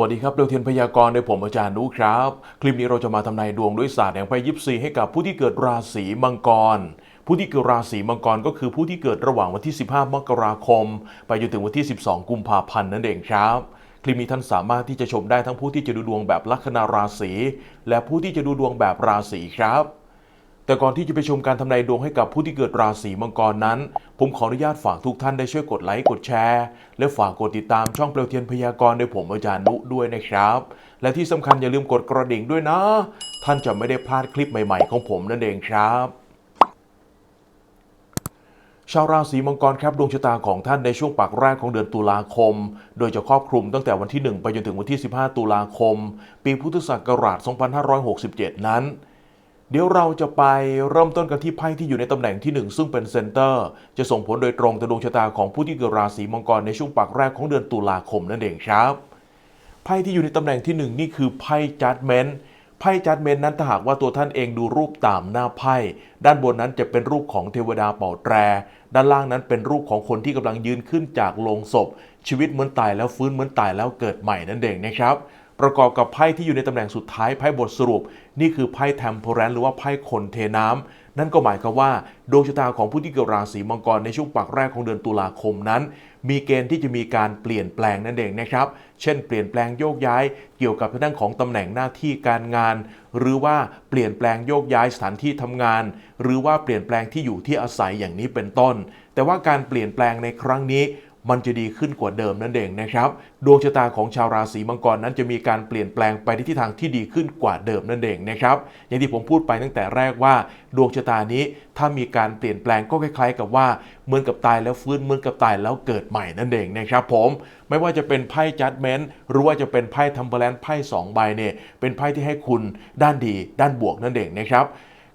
วัสดีครับเรียวเทียนพยากรณ์โดยผมอาจารย์นุครับ คลิปนี้เราจะมาทำนายดวงด้วยศาสตร์แห่งไพ่ยิปซีให้กับผู้ที่เกิดราศีมังกร ผู้ที่เกิดราศีมังกรก็คือผู้ที่เกิดระหว่างวันที่ 15 มกราคม ไปจนถึงวันที่ 12 กุมภาพันธ์นั่นเองครับคลิปนี้ท่านสามารถที่จะชมได้ทั้งผู้ที่จะดูดวงแบบลัคนาราศีและผู้ที่จะดูดวงแบบราศีครับ แต่ก่อนที่จะไปชมการทำนายดวงให้กับผู้ที่เกิดราศีมังกรนั้น ผมขออนุญาตฝากทุกท่านได้ช่วยกดไลค์กดแชร์ และฝากกดติดตามช่องเปลวเทียนพยากรณ์โดยผมอาจารย์นุด้วยนะครับ และที่สำคัญอย่าลืมกดกระดิ่งด้วยนะ ท่านจะไม่ได้พลาดคลิปใหม่ๆ ของผมนั่นเองครับชาวราศีมังกรครับดวงชะตาของท่านในช่วงปากแรกของเดือนตุลาคม โดยจะครอบคลุมตั้งแต่วันที่ 1 ไปจนถึงวันที่ 15 ตุลาคม ปีพุทธศักราช 2567 นั้น เดี๋ยวเราจะไปเริ่มต้นกันที่ไพ่ที่อยู่ในตำแหน่งที่ 1 ซึ่งเป็นเซนเตอร์ จะส่งผลโดยตรงต่อดวงชะตาของผู้ที่เกิดราศีมังกรในช่วงปากแรกของเดือนตุลาคมนั่นเองครับไพ่ที่อยู่ในตำแหน่งที่หนึ่งนี่คือไพ่จัดเมนต์ไพ่จัดเมนต์นั้นถ้าหากว่าตัวท่านเองดูรูปตามหน้าไพ่ด้านบนนั้นจะเป็นรูปของเทวดาเป่าแตร ด้านล่างนั้นเป็นรูปของคนที่กำลังยืนขึ้นจากโลงศพ ชีวิตเหมือนตายแล้วฟื้นเหมือนตายแล้วเกิดใหม่นั่นเองนะครับ ประกอบกับไพ่ที่อยู่ในตำแหน่งสุดท้ายไพ่บทสรุป นี่คือไพ่แทมโพแรนหรือว่าไพ่คนเทน้ำ นั่นก็หมายความว่าดวงชะตาของผู้ที่เกิดราศีมังกรในช่วงปากแรกของเดือนตุลาคมนั้น มีเกณฑ์ที่จะมีการเปลี่ยนแปลงนั่นเองนะครับ เช่น เปลี่ยนแปลงโยกย้าย เกี่ยวกับทางด้านของตำแหน่งหน้าที่การงาน หรือว่าเปลี่ยนแปลงโยกย้ายสถานที่ทำงาน หรือว่าเปลี่ยนแปลงที่อยู่ที่อาศัยอย่างนี้เป็นต้น แต่ว่าการเปลี่ยนแปลงในครั้งนี้ มันจะดีขึ้นกว่าเดิมนั่นเองนะครับ ดวงชะตาของชาวราศีมังกรนั้นจะมีการเปลี่ยนแปลงไปในทิศทางที่ดีขึ้นกว่าเดิมนั่นเองนะครับ อย่างที่ผมพูดไปตั้งแต่แรกว่า ดวงชะตานี้ถ้ามีการเปลี่ยนแปลงก็คล้าย ๆ กับว่าเหมือนกับตายแล้วฟื้นเหมือนกับตายแล้วเกิดใหม่นั่นเองนะครับผมไม่ว่าจะเป็นไพ่จัดเมนต์หรือว่าจะเป็นไพ่ทัมเบอร์แลนด์ไพ่สองใบเนี่ยเป็นไพ่ที่ให้คุณด้านดี ด้านบวกนั่นเองนะครับ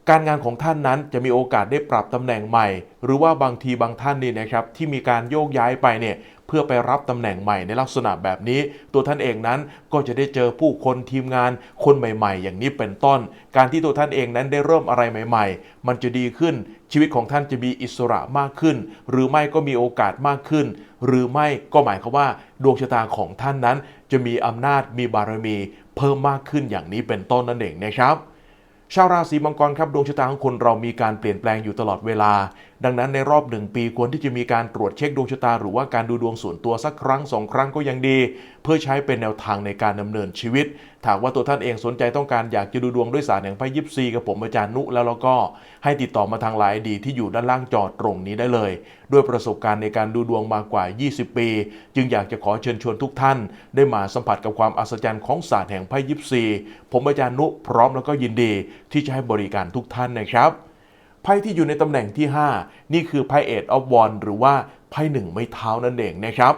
การงานของท่านนั้นจะมีโอกาสได้ปรับตำแหน่งใหม่ หรือว่าบางทีบางท่านนี่นะครับที่มีการโยกย้ายไปเนี่ยเพื่อไปรับตำแหน่งใหม่ในลักษณะแบบนี้ ตัวท่านเองนั้นก็จะได้เจอผู้คนทีมงานคนใหม่ ๆ อย่างนี้เป็นต้น การที่ตัวท่านเองนั้นได้เริ่มอะไรใหม่ ๆ มันจะดีขึ้น ชีวิตของท่านจะมีอิสระมากขึ้น หรือไม่ก็มีโอกาสมากขึ้น หรือไม่ก็หมายความว่า ดวงชะตาของท่านนั้น จะมีอำนาจมีบารมี เพิ่มมากขึ้นอย่างนี้เป็นต้นนั่นเองนะครับ ชาวราศีมังกรครับดวงชะตาของคนเรามีการเปลี่ยนแปลงอยู่ตลอดเวลา ดังนั้นในรอบหนึ่งปีควรที่จะมีการตรวจเช็คดวงชะตา หรือว่าการดูดวงส่วนตัวสักครั้งสองครั้งก็ยังดี เพื่อใช้เป็นแนวทางในการดำเนินชีวิตถ้าว่าตัวท่านเองสนใจต้องการอยากจะดูดวงด้วยศาสตร์แห่งไพ่ยิปซีกับผมอาจารย์นุแล้วแล้วก็ให้ติดต่อมาทางไลน์ดีที่อยู่ด้านล่างจอตรงนี้ได้เลย ด้วยประสบการณ์ในการดูดวงมากกว่า 20 ปี จึงอยากจะขอเชิญชวนทุกท่าน ได้มาสัมผัสกับความอัศจรรย์ของศาสตร์แห่งไพ่ยิปซีผมอาจารย์นุพร้อมแล้วก็ยินดีที่จะให้บริการทุกท่านนะครับ พ่ที่อยู่ในตำแหน่งที่ 5 นี่คือไพ่เอ็ดออฟวอนหรือว่าไพ่หนึ่งไม้เท้านั่นเองนะครับ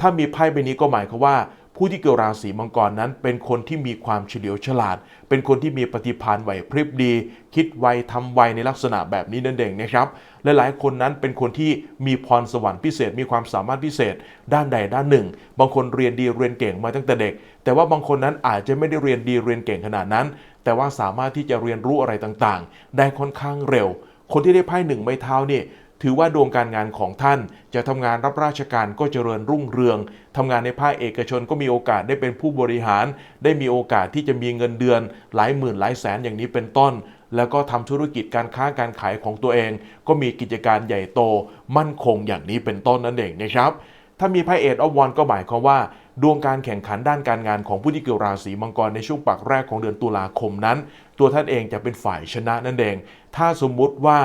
ถ้ามีไพ่ใบนี้ก็หมายความว่าผู้ที่เกิดราศีมังกรนั้น เป็นคนที่มีความเฉลียวฉลาด เป็นคนที่มีปฏิภาณไหวพริบดี คิดไวทำไวในลักษณะแบบนี้นั่นเองนะครับลหลายๆคนนั้นเป็นคนที่มีพรสวรรค์พิเศษ มีความสามารถพิเศษ ด้านใดด้านหนึ่ง บางคนเรียนดีเรียนเก่งมาตั้งแต่เด็ก แต่ว่าบางคนนั้นอาจจะไม่ได้เรียนดีเรียนเก่งขนาดนั้น แต่ว่าสามารถที่จะเรียนรู้อะไรต่างๆ ได้ค่อนข้างเร็ว คนที่ได้ไพ่หนึ่งไม้เท้าเนี่ยถือว่าดวงการงานของท่านจะทำงานรับราชการก็เจริญรุ่งเรืองทำงานในภาคเอกชนก็มีโอกาสได้เป็นผู้บริหาร ได้มีโอกาสที่จะมีเงินเดือน หลายหมื่นหลายแสนอย่างนี้เป็นต้น แล้วก็ทำธุรกิจการค้าการขายของตัวเอง ก็มีกิจการใหญ่โต มั่นคงอย่างนี้เป็นต้นนั่นเองนะครับ ถ้ามีไพ่เอ็ดออฟวันก็หมายความว่า ดวงการแข่งขันด้านการงานของผู้ที่เกิดราศีมังกรในช่วงปักแรกของเดือนตุลาคมนั้น ตัวท่านเองจะเป็นฝ่ายชนะนั่นเอง ถ้าสมมุติว่า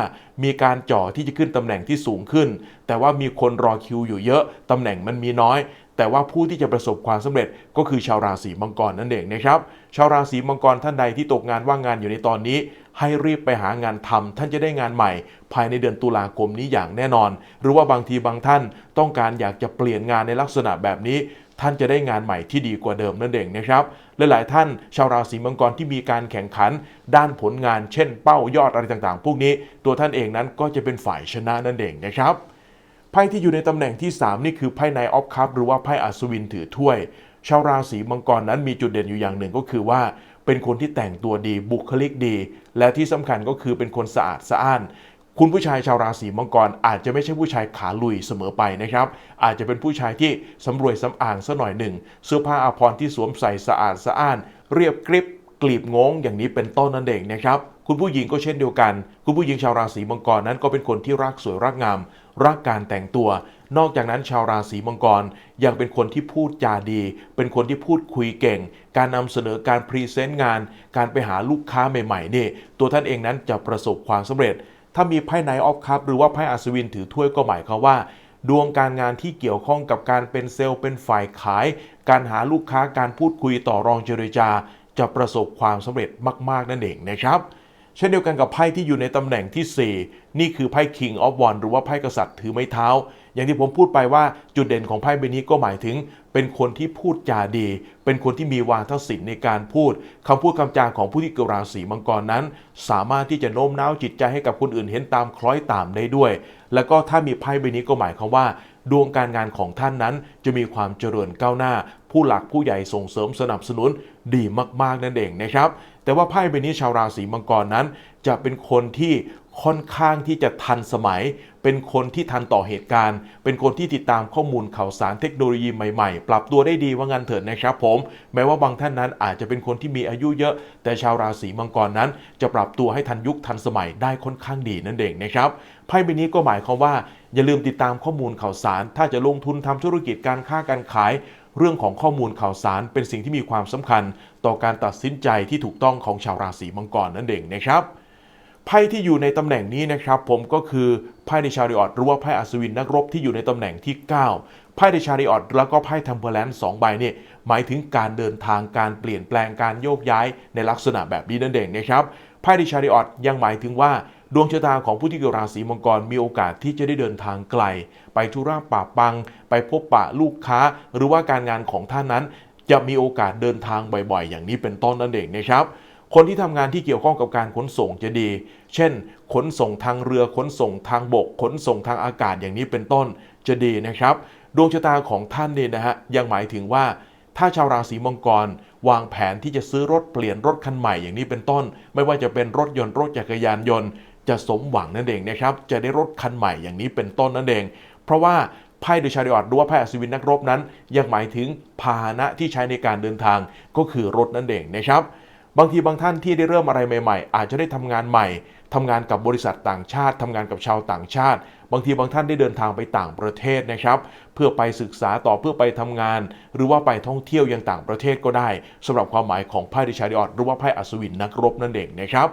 มีการจ่อที่จะขึ้นตำแหน่งที่สูงขึ้น แต่ว่ามีคนรอคิวอยู่เยอะตำแหน่งมันมีน้อย แต่ว่าผู้ที่จะประสบความสำเร็จก็คือชาวราศีมังกรนั่นเองนะครับชาวราศีมังกรท่านใดที่ตกงานว่างงานอยู่ในตอนนี้ ให้รีบไปหางานทำท่านจะได้งานใหม่ ภายในเดือนตุลาคมนี้อย่างแน่นอน หรือว่าบางทีบางท่านต้องการอยากจะเปลี่ยนงานในลักษณะแบบนี้ ท่านจะได้งานใหม่ที่ดีกว่าเดิมนั่นเองนะครับและหลายท่านชาวราศีมังกรที่มีการแข่งขัน ด้านผลงานเช่น เป้ายอดอะไรต่างๆ พวกนี้ ตัวท่านเองนั้นก็จะเป็นฝ่ายชนะนั่นเองนะครับไพ่ที่อยู่ในตำแหน่งที่ 3 นี่คือไพ่ไนออฟคัพหรือว่าไพ่อัศวินถือถ้วย ชาวราศีมังกรนั้นมีจุดเด่นอยู่อย่างหนึ่งก็คือว่าเป็นคนที่แต่งตัวดีบุคลิกดี และที่สำคัญก็คือเป็นคนสะอาดสะอ้าน คุณผู้ชายชาวราศีมังกร อาจจะไม่ใช่ผู้ชายขาลุยเสมอไปนะครับ อาจจะเป็นผู้ชายที่สำรวยสำอางซะหน่อยหนึ่ง เสื้อผ้าอาภรณ์ที่สวมใส่สะอาดสะอ้าน เรียบกริบกลีบงงอย่างนี้เป็นต้นนั่นเองนะครับคุณผู้หญิงก็เช่นเดียวกัน คุณผู้หญิงชาวราศีมังกรนั้นก็เป็นคนที่รักสวยรักงาม รักการแต่งตัว นอกจากนั้นชาวราศีมังกรยังเป็นคนที่พูดจาดี เป็นคนที่พูดคุยเก่ง การนำเสนอการพรีเซนต์งาน การไปหาลูกค้าใหม่ๆนี่ตัวท่านเองนั้นจะประสบความสำเร็จ ถ้ามีไพ่ไนออฟคัพหรือว่าไพ่อัศวินถือถ้วยก็หมายความว่า ดวงการงานที่เกี่ยวข้องกับการเป็นเซลล์เป็นฝ่ายขาย การหาลูกค้าการพูดคุยต่อรองเจรจา จะประสบความสำเร็จมาก ๆ นั่นเองนะครับเช่นเดียวกันกับไพ่ที่อยู่ในตำแหน่งที่ 4 นี่คือไพ่ King of w a n d หรือว่าไพ่กษัตริย์ถือไม้เท้า อย่างที่ผมพูดไปว่าจุดเด่นของไพ่ใบนี้ก็หมายถึง เป็นคนที่พูดจาดี เป็นคนที่มีวาทศิลป์ในการพูดคำพูดคำจาของผู้ที่เกิดราศีมังกรนั้น สามารถที่จะโน้มน้าวจิตใจให้กับคนอื่นเห็นตามคล้อยตามได้ด้วย แล้วก็ถ้ามีไพ่ใบนี้ก็หมายความว่า ดวงการงานของท่านนั้นจะมีความเจริญก้าวหน้า ผู้หลักผู้ใหญ่ส่งเสริมสนับสนุนดีมากๆนั่นเองนะครับ แต่ว่าไพ่ใบนี้ชาวราศีมังกรนั้น จะเป็นคนที่ค่อนข้างที่จะทันสมัย เป็นคนที่ทันต่อเหตุการณ์ เป็นคนที่ติดตามข้อมูลข่าวสารเทคโนโลยีใหม่ๆ ปรับตัวได้ดีว่างันเถิดนะครับผม แม้ว่าบางท่านนั้นอาจจะเป็นคนที่มีอายุเยอะ แต่ชาวราศีมังกรนั้น จะปรับตัวให้ทันยุคทันสมัยได้ค่อนข้างดีนั่นเองนะครับ ไพ่ใบนี้ก็หมายความว่า อย่าลืมติดตามข้อมูลข่าวสาร ถ้าจะลงทุนทำธุรกิจการค้าการขาย เรื่องของข้อมูลข่าวสารเป็นสิ่งที่มีความสำคัญ ต่อการตัดสินใจที่ถูกต้องของชาวราศีมังกรนั่นเองนะครับไพ่ที่อยู่ในตำแหน่งนี้นะครับผมก็คือไพ่ในชาริออตหรือว่าไพ่อัศวินนักรบที่อยู่ในตำแหน่งที่ 9 ไพ่ในชาริออตแล้วก็ไพ่ทัมเพลแลนสองใบเนี่ยหมายถึงการเดินทางการเปลี่ยนแปลงการโยกย้ายในลักษณะแบบนี้นั่นเองนะครับไพ่ในชาริออตยังหมายถึงว่า ดวงชะตาของผู้ที่เกิดราศีมังกรมีโอกาสที่จะได้เดินทางไกล ไปธุระป่าปัง ไปพบปะลูกค้า หรือว่าการงานของท่านนั้น จะมีโอกาสเดินทางบ่อยๆ อย่างนี้เป็นต้นนั่นเองนะครับคนที่ทำงานที่เกี่ยวข้องกับการขนส่งจะดี เช่น ขนส่งทางเรือ ขนส่งทางบก ขนส่งทางอากาศอย่างนี้เป็นต้นจะดีนะครับ ดวงชะตาของท่านเนี่ยนะฮะ ยังหมายถึงว่า ถ้าชาวราศีมังกร วางแผนที่จะซื้อรถเปลี่ยนรถคันใหม่อย่างนี้เป็นต้น ไม่ว่าจะเป็นรถยนต์รถจักรยานยนต์ จะสมหวังนั่นเองนะครับจะได้รถคันใหม่อย่างนี้เป็นต้นนั่นเอง เพราะว่าไพ่เดชาริออดหรือว่าไพ่อัศวินนักรบนั้น ยังหมายถึงพาหนะที่ใช้ในการเดินทางก็คือรถนั่นเองนะครับบางทีบางท่านที่ได้เริ่มอะไรใหม่ๆ อาจจะได้ทำงานใหม่ทำงานกับบริษัทต่างชาติทำงานกับชาวต่างชาติ บางทีบางท่านได้เดินทางไปต่างประเทศนะครับ เพื่อไปศึกษาต่อเพื่อไปทำงาน หรือว่าไปท่องเที่ยวยังต่างประเทศก็ได้สำหรับความหมายของไพ่ดิชาริออดหรือว่าไพ่อัศวินนักรบนั่นเองนะครับ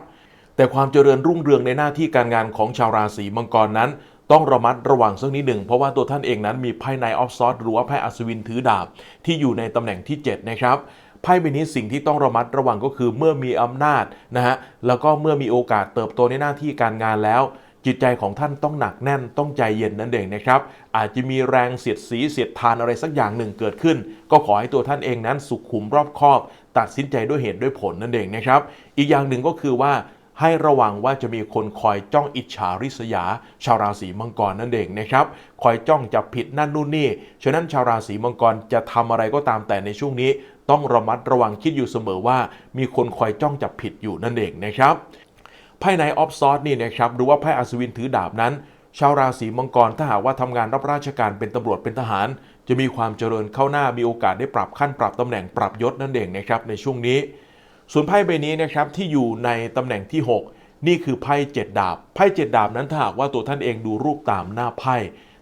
แต่ความเจริญรุ่งเรืองในหน้าที่การงานของชาวราศีมังกรนั้น ต้องระมัดระวังสักนิดหนึ่ง เพราะว่าตัวท่านเองนั้นมีไพ่ไนออฟซอสหรือว่าไพ่อัศวินถือดาบ ที่อยู่ในตำแหน่งที่ 7 นะครับไพ่ใบนี้สิ่งที่ต้องระมัดระวังก็คือเมื่อมีอำนาจนะฮะแล้วก็เมื่อมีโอกาสเติบโตในหน้าที่การงานแล้วจิตใจของท่านต้องหนักแน่นต้องใจเย็นนั่นเองนะครับ อาจจะมีแรงเสียดสีเสียดทานอะไรสักอย่างหนึ่งเกิดขึ้น ก็ขอให้ตัวท่านเองนั้นสุขุมรอบคอบ ตัดสินใจด้วยเหตุด้วยผลนั่นเองนะครับ อีกอย่างหนึ่งก็คือว่า ให้ระวังว่าจะมีคนคอยจ้องอิจฉาริษยา ชาวราศีมังกรนั่นเองนะครับ คอยจ้องจับผิดนั่นนู่นนี่ ฉะนั้นชาวราศีมังกรจะทำอะไรก็ตามแต่ในช่วงนี้ ต้องระมัดระวังคิดอยู่เสมอว่า มีคนคอยจ้องจับผิดอยู่นั่นเองนะครับไพ่ในออฟซอสนี่นะครับหรือว่าไพ่อัศวินถือดาบนั้น ชาวราศีมังกรถ้าหากว่าทำงานรับราชการเป็นตำรวจเป็นทหาร จะมีความเจริญเข้าหน้ามีโอกาสได้ปรับขั้นปรับตำแหน่งปรับยศนั่นเองนะครับในช่วงนี้ ส่วนไพ่ใบนี้นะครับที่อยู่ในตำแหน่งที่ 6 นี่คือไพ่เจ็ดดาบ ไพ่เจ็ดดาบนั้นถ้าหากว่าตัวท่านเองดูรูปตามหน้าไพ่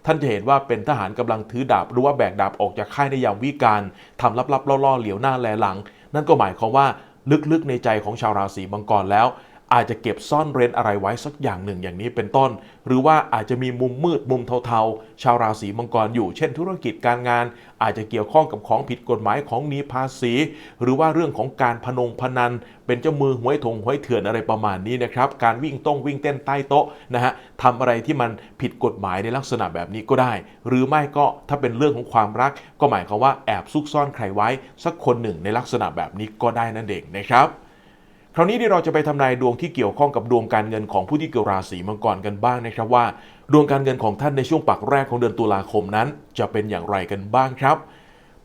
ท่านจะเห็นว่าเป็นทหารกำลังถือดาบหรือว่าแบกดาบออกจากค่ายในยามวิการทำลับๆล่อๆเหลียวหน้าแลหลัง นั่นก็หมายความว่าลึกๆในใจของชาวราศีมังกรแล้ว อาจจะเก็บซ่อนเร้นอะไรไว้สักอย่างหนึ่งอย่างนี้เป็นต้น หรือว่าอาจจะมีมุมมืดมุมเทาๆ ชาวราศีมังกรอยู่ เช่นธุรกิจการงาน อาจจะเกี่ยวข้องกับของผิดกฎหมายของหนีภาษี หรือว่าเรื่องของการพนงพนัน เป็นเจ้ามือหวยถงหวยเถื่อนอะไรประมาณนี้นะครับ การวิ่งต้องวิ่งเต้นใต้โต๊ะนะฮะทำอะไรที่มันผิดกฎหมายในลักษณะแบบนี้ก็ได้ หรือไม่ก็ถ้าเป็นเรื่องของความรัก ก็หมายความว่าแอบซุกซ่อนใครไว้ สักคนหนึ่งในลักษณะแบบนี้ก็ได้นั่นเองนะครับ คราวนี้ที่เราจะไปทำนายดวงที่เกี่ยวข้องกับดวงการเงินของผู้ที่เกิดราศีมังกรกันบ้างนะครับว่า ดวงการเงินของท่านในช่วงปักแรกของเดือนตุลาคมนั้น จะเป็นอย่างไรกันบ้างครับ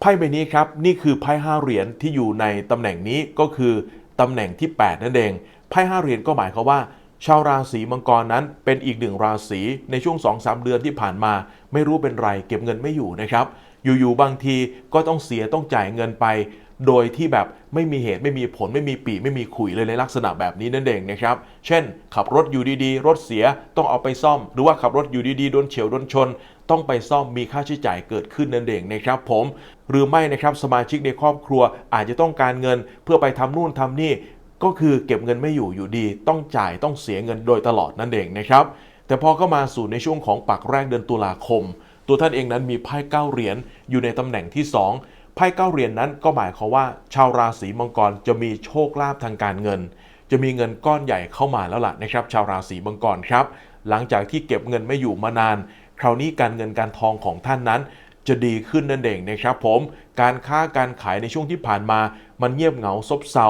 ไพ่ใบนี้ครับนี่คือไพ่ห้าเหรียญที่อยู่ในตำแหน่งนี้ก็คือตำแหน่งที่ 8 นั่นเองไพ่ห้าเหรียญก็หมายความว่า ชาวราศีมังกรนั้นเป็นอีกหนึ่งราศีในช่วง 2-3 เดือนที่ผ่านมา ไม่รู้เป็นไรเก็บเงินไม่อยู่นะครับ อยู่ๆบางทีก็ต้องเสียต้องจ่ายเงินไป โดยที่แบบไม่มีเหตุไม่มีผลไม่มีปีไม่มีขุยเลยในลักษณะแบบนี้นั่นเองนะครับ เช่น ขับรถอยู่ดีๆ รถเสียต้องเอาไปซ่อม หรือว่าขับรถอยู่ดีๆโดนเฉียวโดนชน ต้องไปซ่อมมีค่าใช้จ่ายเกิดขึ้นนั่นเองนะครับ ผมหรือไม่นะครับสมาชิกในครอบครัวอาจจะต้องการเงินเพื่อไปทำนู่นทำนี่ ก็คือเก็บเงินไม่อยู่อยู่ดี ต้องจ่ายต้องเสียเงินโดยตลอดนั่นเองนะครับแต่พอเข้ามาสู่ในช่วงของปักแรกเดือนตุลาคม ตัวท่านเองนั้นมีไพ่เก้าเหรียญอยู่ในตำแหน่งที่ 2 ไพ่เก้าเหรียญนั้นก็หมายความว่า ชาวราศีมังกรจะมีโชคลาภทางการเงิน จะมีเงินก้อนใหญ่เข้ามาแล้วล่ะนะครับ ชาวราศีมังกรครับ หลังจากที่เก็บเงินไม่อยู่มานาน คราวนี้การเงินการทองของท่านนั้นจะดีขึ้นนั่นเองนะครับผมการค้าการขายในช่วงที่ผ่านมา มันเงียบเหงาซบเซา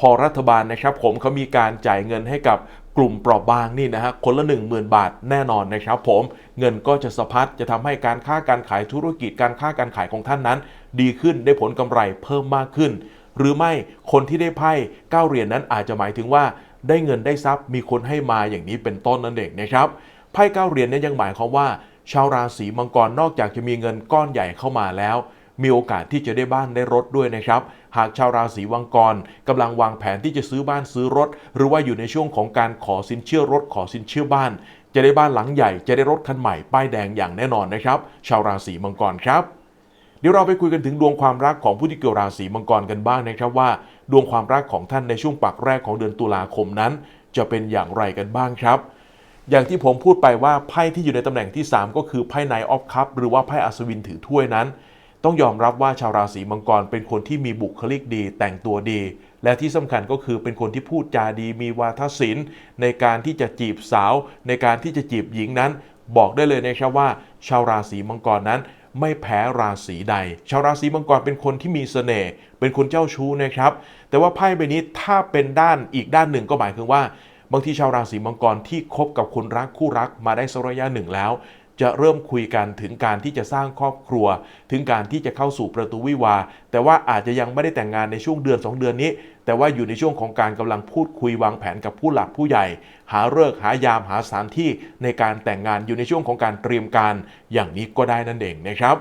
พอรัฐบาลนะครับ ผมเขามีการจ่ายเงินให้กับ กลุ่มเปราะบางนี่นะฮะคนละ 1 0,000 บาทแน่นอนนะครับผม เงินก็จะสะพัดจะทำให้การค้าการขายธุรกิจการค้าการขายของท่านนั้น ดีขึ้นได้ผลกำไรเพิ่มมากขึ้น หรือไม่คนที่ได้ไพ่เก้าเหรียญนนั้นอาจจะหมายถึงว่า ได้เงินได้ทรัพย์มีคนให้มาอย่างนี้เป็นต้นนั่นเองนะครับไพ่เก้าเหรียญนี้ยังหมายความว่า ชาวราศีมังกรนอกจากจะมีเงินก้อนใหญ่เข้ามาแล้ว มีโอกาสที่จะได้บ้านได้รถด้วยนะครับ หากชาวราศีมังกรกำลังวางแผนที่จะซื้อบ้านซื้อรถ หรือว่าอยู่ในช่วงของการขอสินเชื่อรถขอสินเชื่อบ้าน จะได้บ้านหลังใหญ่จะได้รถคันใหม่ป้ายแดงอย่างแน่นอนนะครับ ชาวราศีมังกรครับเดี๋ยวเราไปคุยกันถึงดวงความรักของผู้ที่เกี่ยวราศีมังกรกันบ้างนะครับว่า ดวงความรักของท่านในช่วงปักแรกของเดือนตุลาคมนั้น จะเป็นอย่างไรกันบ้างครับ อย่างที่ผมพูดไปว่าไพ่ที่อยู่ในตำแหน่งที่ 3 ก็คือไพ่ไนออฟคัพหรือว่าไพ่อัศวินถือถ้วยนั้น ต้องยอมรับว่าชาวราศีมังกรเป็นคนที่มีบุคลิกดีแต่งตัวดี และที่สำคัญก็คือเป็นคนที่พูดจาดี มีวาทศิลป์ ในการที่จะจีบสาว ในการที่จะจีบหญิงนั้น บอกได้เลยนะครับว่า ชาวราศีมังกรนั้นไม่แพ้ราศีใด ชาวราศีมังกรเป็นคนที่มีเสน่ห์เป็นคนเจ้าชู้นะครับ แต่ว่าไพ่ใบนี้ถ้าเป็นด้านอีกด้านหนึ่งก็หมายถึงว่า บางทีชาวราศีมังกรที่คบกับคนรักคู่รักมาได้สักระยะหนึ่งแล้ว จะเริ่มคุยกันถึงการที่จะสร้างครอบครัว ถึงการที่จะเข้าสู่ประตูวิวา แต่ว่าอาจจะยังไม่ได้แต่งงานในช่วงเดือน 2 เดือนนี้ แต่ว่าอยู่ในช่วงของการกำลังพูดคุยวางแผนกับผู้หลักผู้ใหญ่ หาเลิกหายามหาสถานที่ในการแต่งงานอยู่ในช่วงของการเตรียมการอย่างนี้ก็ได้นั่นเองนะครับ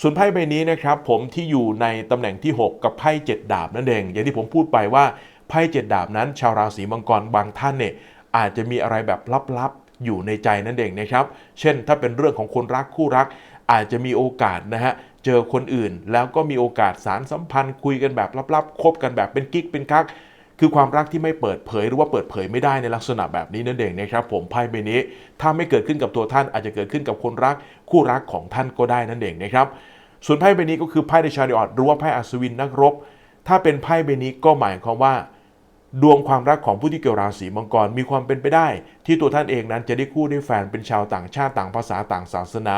ส่วนไพ่ใบนี้นะครับผมที่อยู่ในตำแหน่งที่ 6 กับไพ่7ดาบนั่นเอง อย่างที่ผมพูดไปว่าไพ่7ดาบนั้น ชาวราศีมังกรบางท่านเนี่ยอาจจะมีอะไรแบบลับๆ อยู่ในใจนั่นเองนะครับ เช่นถ้าเป็นเรื่องของคนรักคู่รัก อาจจะมีโอกาสนะฮะเจอคนอื่น แล้วก็มีโอกาสสารสัมพันธ์ คุยกันแบบลับๆคบกันแบบเป็นกิ๊กเป็นคักคือความรักที่ไม่เปิดเผยหรือว่าเปิดเผยไม่ได้ในลักษณะแบบนี้นั่นเองนะครับ ผมไพ่ใบนี้ ถ้าไม่เกิดขึ้นกับตัวท่านอาจจะเกิดขึ้นกับคนรัก คู่รักของท่านก็ได้นั่นเองนะครับ ส่วนไพ่ใบนี้ก็คือไพ่ในชาริออตหรือว่าไพ่อัศวินนักรบ ถ้าเป็นไพ่ใบนี้ก็หมายความว่า ดวงความรักของผู้ที่เกี่ยวราศีมังกรมีความเป็นไปได้ ที่ตัวท่านเองนั้นจะได้คู่ได้แฟนเป็นชาวต่างชาติต่างภาษาต่างศาสนา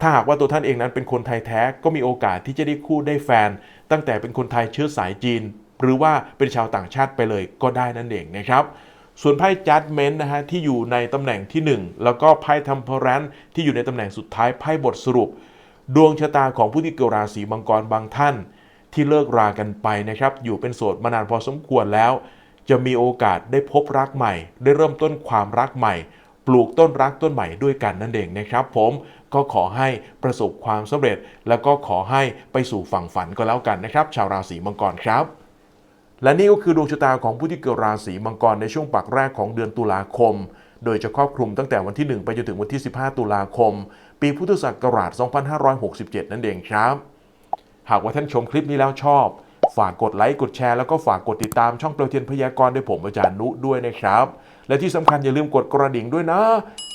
ถ้าหากว่าตัวท่านเองนั้นเป็นคนไทยแท้ก็มีโอกาสที่จะได้คู่ได้แฟน ตั้งแต่เป็นคนไทยเชื้อสายจีน หรือว่าเป็นชาวต่างชาติไปเลยก็ได้นั่นเองนะครับส่วนไพ่จัดเมนต์นะฮะที่อยู่ในตำแหน่งที่ 1 แล้วก็ไพ่ทัมเพอรันที่อยู่ในตำแหน่งสุดท้ายไพ่บทสรุป ดวงชะตาของผู้ที่เกี่ยวราศีมังกรบางท่าน ที่เลิกรากันไปนะครับ อยู่เป็นโสดมานานพอสมควรแล้ว จะมีโอกาสได้พบรักใหม่ ได้เริ่มต้นความรักใหม่ ปลูกต้นรักต้นใหม่ด้วยกันนั่นเองนะครับ ผมก็ขอให้ประสบความสำเร็จ แล้วก็ขอให้ไปสู่ฝั่งฝันก็แล้วกันนะครับ ชาวราศีมังกรครับและนี่ก็คือดวงชะตาของผู้ที่เกิดราศีมังกรในช่วงปักแรกของเดือนตุลาคม โดยจะครอบคลุมตั้งแต่วันที่ 1 ไปจนถึงวันที่ 15 ตุลาคม ปีพุทธศักราช 2567 นั่นเองครับ หากว่าท่านชมคลิปนี้แล้วชอบ ฝากกดไลค์กดแชร์แล้วก็ฝากกดติดตามช่องเปลวเทียนพยากรณ์ด้วยผมอาจารย์นุด้วยนะครับ และที่สำคัญอย่าลืมกดกระดิ่งด้วยนะ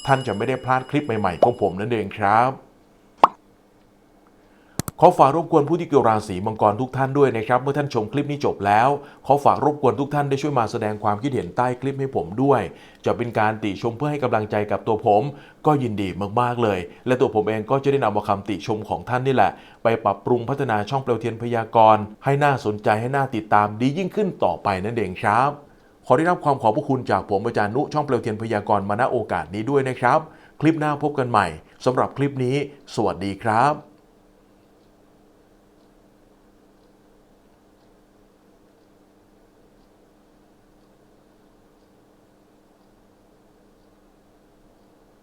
ท่านจะไม่ได้พลาดคลิปใหม่ๆของผมนั่นเองครับ ขอฝากรบกวนผู้ที่เกี่ยวราศีมังกรทุกท่านด้วยนะครับ เมื่อท่านชมคลิปนี้จบแล้ว ขอฝากรบกวนทุกท่านได้ช่วยมาแสดงความคิดเห็นใต้คลิปให้ผมด้วย จะเป็นการติชมเพื่อให้กำลังใจกับตัวผม ก็ยินดีมากๆเลย และตัวผมเองก็จะได้นำเอาคำติชมของท่านนี่แหละ ไปปรับปรุงพัฒนาช่องเปลวเทียนพยากรณ์ให้น่าสนใจให้น่าติดตามดียิ่งขึ้นต่อไปนั่นเองครับขอได้รับความขอบพระคุณจากผมอาจารย์นุช่องเปลวเทียนพยากรณ์มาณโอกาสนี้ด้วยนะครับ คลิปหน้าพบกันใหม่สำหรับคลิปนี้ สวัสดีครับ